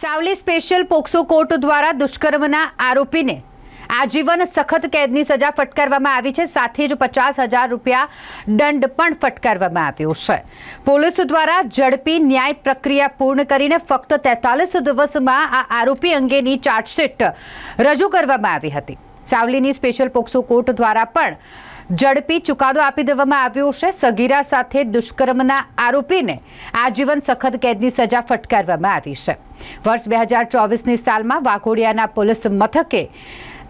Savli special POCSO court દ્વારા દુષ્કર્મના આરોપીને આજીવન સખત કેદની સજા ફટકારવામાં આવી છે. સાથે જ પચાસ હજાર રૂપિયા દંડ પણ ફટકારવામાં આવ્યો છે. પોલીસ દ્વારા ઝડપી ન્યાય પ્રક્રિયા પૂર્ણ કરીને ફક્ત તેતાલીસ દિવસમાં આ આરોપી અંગેની ચાર્જશીટ રજૂ કરવામાં આવી હતી. સાવલીની સ્પેશિયલ પોક્સો કોર્ટ દ્વારા પણ ઝડપી ચુકાદો આપી દેવામાં આવ્યો છે. સગીરા સાથે દુષ્કર્મના આરોપીને આજીવન સખત કેદની સજા ફટકારવામાં આવી છે. વર્ષ બે હજાર ચોવીસની સાલમાં વાઘોડિયાના પોલીસ મથકે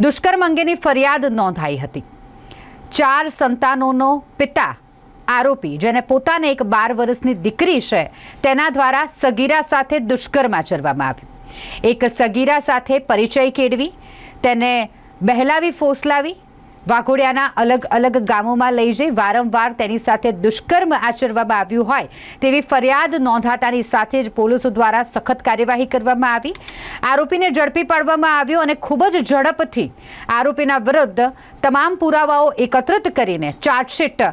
દુષ્કર્મ અંગેની ફરિયાદ નોંધાઈ હતી. ચાર સંતાનોનો પિતા આરોપી, જેને પોતાને એક બાર વર્ષની દીકરી છે, તેના દ્વારા સગીરા સાથે દુષ્કર્મ આચરવામાં આવ્યું. એક સગીરા સાથે પરિચય કેળવી, તેને બહેલાવી, ફોસલાવી વાઘોડિયાના અલગ અલગ ગામોમાં લઈ જઈ વારંવાર તેની સાથે દુષ્કર્મ આચરવામાં આવ્યું હોય તેવી ફરિયાદ નોંધાતાની સાથે જ પોલીસો દ્વારા સખત કાર્યવાહી કરવામાં આવી. આરોપીને ઝડપી પાડવામાં આવ્યો અને ખૂબ જ ઝડપથી આરોપીના વિરુદ્ધ તમામ પુરાવાઓ એકત્રિત કરીને ચાર્જશીટ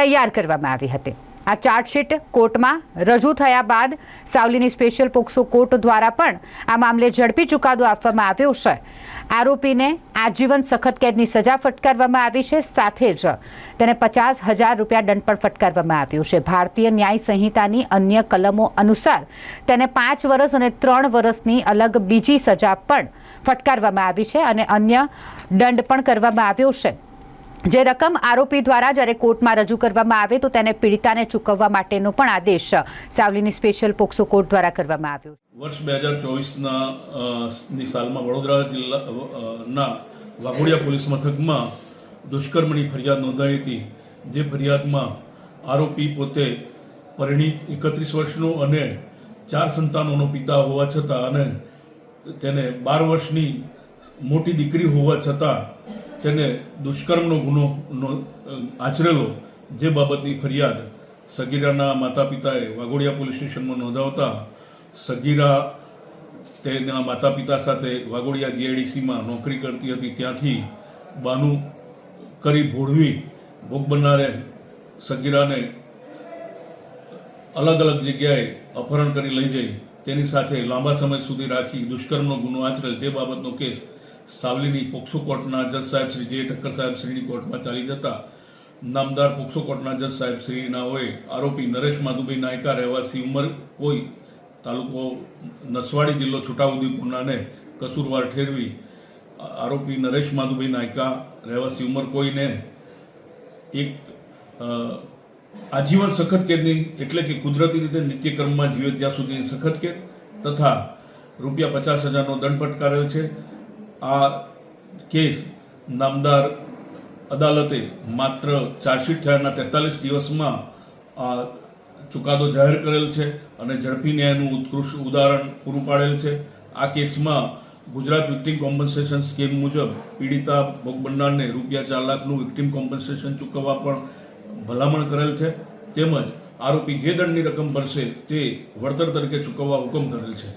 તૈયાર કરવામાં આવી હતી. આ ચાર્જશીટ કોર્ટમાં રજૂ થયા બાદ સાવલીની સ્પેશિયલ પોક્સો કોર્ટ દ્વારા પણ આ મામલે ઝડપી ચુકાદો આપવામાં આવ્યો છે. આરોપીને આજીવન સખત કેદની સજા ફટકારવામાં આવી છે, સાથે જ તેને પચાસ હજાર રૂપિયા દંડ પણ ફટકારવામાં આવ્યો છે. ભારતીય ન્યાય સંહિતાની અન્ય કલમો અનુસાર તેને પાંચ વર્ષ અને ત્રણ વર્ષની અલગ બીજી સજા પણ ફટકારવામાં આવી છે અને અન્ય દંડ પણ કરવામાં આવ્યો છે. જે રકમ આરોપી દ્વારા જ્યારે કોર્ટમાં રજૂ કરવામાં આવે તો તેને પીડિતાને ચૂકવવા માટેનો પણ આદેશ સાવલીની સ્પેશિયલ પોક્સો કોર્ટ દ્વારા કરવામાં આવ્યો વર્ષ બે હજાર ચોવીસના સાલમાં વડોદરા જિલ્લાના વાઘોડિયા પોલીસ મથકમાં દુષ્કર્મની ફરિયાદ નોંધાઈ હતી, જે ફરિયાદમાં આરોપી પોતે પરિણીત એકત્રીસ વર્ષનો અને ચાર સંતાનોનો પિતા હોવા છતાં અને તેને બાર વર્ષની મોટી દીકરી હોવા છતાં તેને દુષ્કર્મનો ગુનો આચરેલો, જે બાબતની ફરિયાદ સગીરાના માતા પિતાએ વાઘોડિયા પોલીસ સ્ટેશનમાં નોંધાવતા, સગીરા તેના માતા પિતા સાથે વાઘોડિયા જીઆઈડીસીમાં નોકરી કરતી હતી. ત્યાંથી બાનું કરી ભોળવી, ભોગ બનનારે સગીરાને અલગ અલગ જગ્યાએ અપહરણ કરી લઈ જઈ. તેની સાથે લાંબા સમય સુધી રાખી દુષ્કર્મનો ગુનો આચરેલ. તે બાબતનો કેસ સાવલીની પોક્સો કોર્ટના જજ સાહેબ શ્રી જે ઠક્કર સાહેબ શ્રીની કોર્ટમાં ચાલી જતા નામદાર પોક્સો કોર્ટના જજ સાહેબ શ્રીના હોય આરોપી નરેશ માધુભાઈ નાયકા રહેવાસી ઉંમર કોઈ તાલુકો નસવાડી જિલ્લો છોટાઉદેપુરનાને કસૂરવાર ઠેરવી આરોપી નરેશ માધુભાઈ નાયકા રહેવાસી ઉમર કોઈને એક આજીવન સખત કેદની એટલે કે કુદરતી રીતે નિત્યક્રમમાં જીવે ત્યાં સુધીની સખત કેદ તથા રૂપિયા પચાસ હજારનો દંડ ફટકારેલ છે. આ કેસ નામદાર અદાલતે માત્ર ચાર્જશીટ થયાના તેતાલીસ દિવસમાં આ ચુકાદો જાહેર કરેલ છે અને ઝડપી ન્યાયનું ઉત્કૃષ્ટ ઉદાહરણ પૂરું પાડેલ છે. આ કેસમાં ગુજરાત વિક્ટિમ કોમ્પન્સેશન સ્કીમ મુજબ પીડિતા ભોગ રૂપિયા ચાર લાખનું વિક્ટિમ કોમ્પન્સેશન ચૂકવવા પણ ભલામણ કરેલ છે. તેમજ આરોપી જે દંડની રકમ ભરશે તે વળતર તરીકે ચૂકવવા હુકમ કરેલ છે.